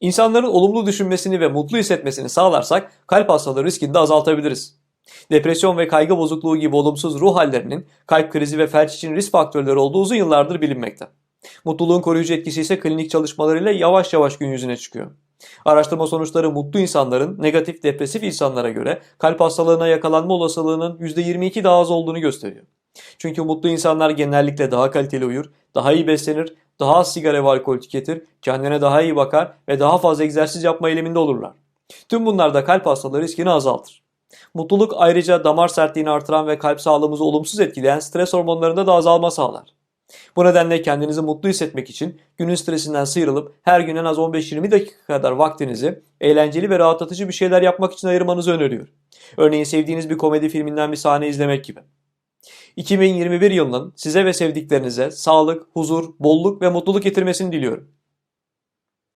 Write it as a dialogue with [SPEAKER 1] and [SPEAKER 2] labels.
[SPEAKER 1] İnsanların olumlu düşünmesini ve mutlu hissetmesini sağlarsak kalp hastalığı riskini de azaltabiliriz. Depresyon ve kaygı bozukluğu gibi olumsuz ruh hallerinin kalp krizi ve felç için risk faktörleri olduğu uzun yıllardır bilinmekte. Mutluluğun koruyucu etkisi ise klinik çalışmalarıyla yavaş yavaş gün yüzüne çıkıyor. Araştırma sonuçları mutlu insanların negatif depresif insanlara göre kalp hastalığına yakalanma olasılığının %22 daha az olduğunu gösteriyor. Çünkü mutlu insanlar genellikle daha kaliteli uyur, daha iyi beslenir, daha az sigara ve alkol tüketir, kendine daha iyi bakar ve daha fazla egzersiz yapma eğiliminde olurlar. Tüm bunlar da kalp hastalığı riskini azaltır. Mutluluk ayrıca damar sertliğini artıran ve kalp sağlığımızı olumsuz etkileyen stres hormonlarında da azalma sağlar. Bu nedenle kendinizi mutlu hissetmek için günün stresinden sıyrılıp her gün en az 15-20 dakika kadar vaktinizi eğlenceli ve rahatlatıcı bir şeyler yapmak için ayırmanızı öneriyorum. Örneğin sevdiğiniz bir komedi filminden bir sahne izlemek gibi. 2021 yılının size ve sevdiklerinize sağlık, huzur, bolluk ve mutluluk getirmesini diliyorum.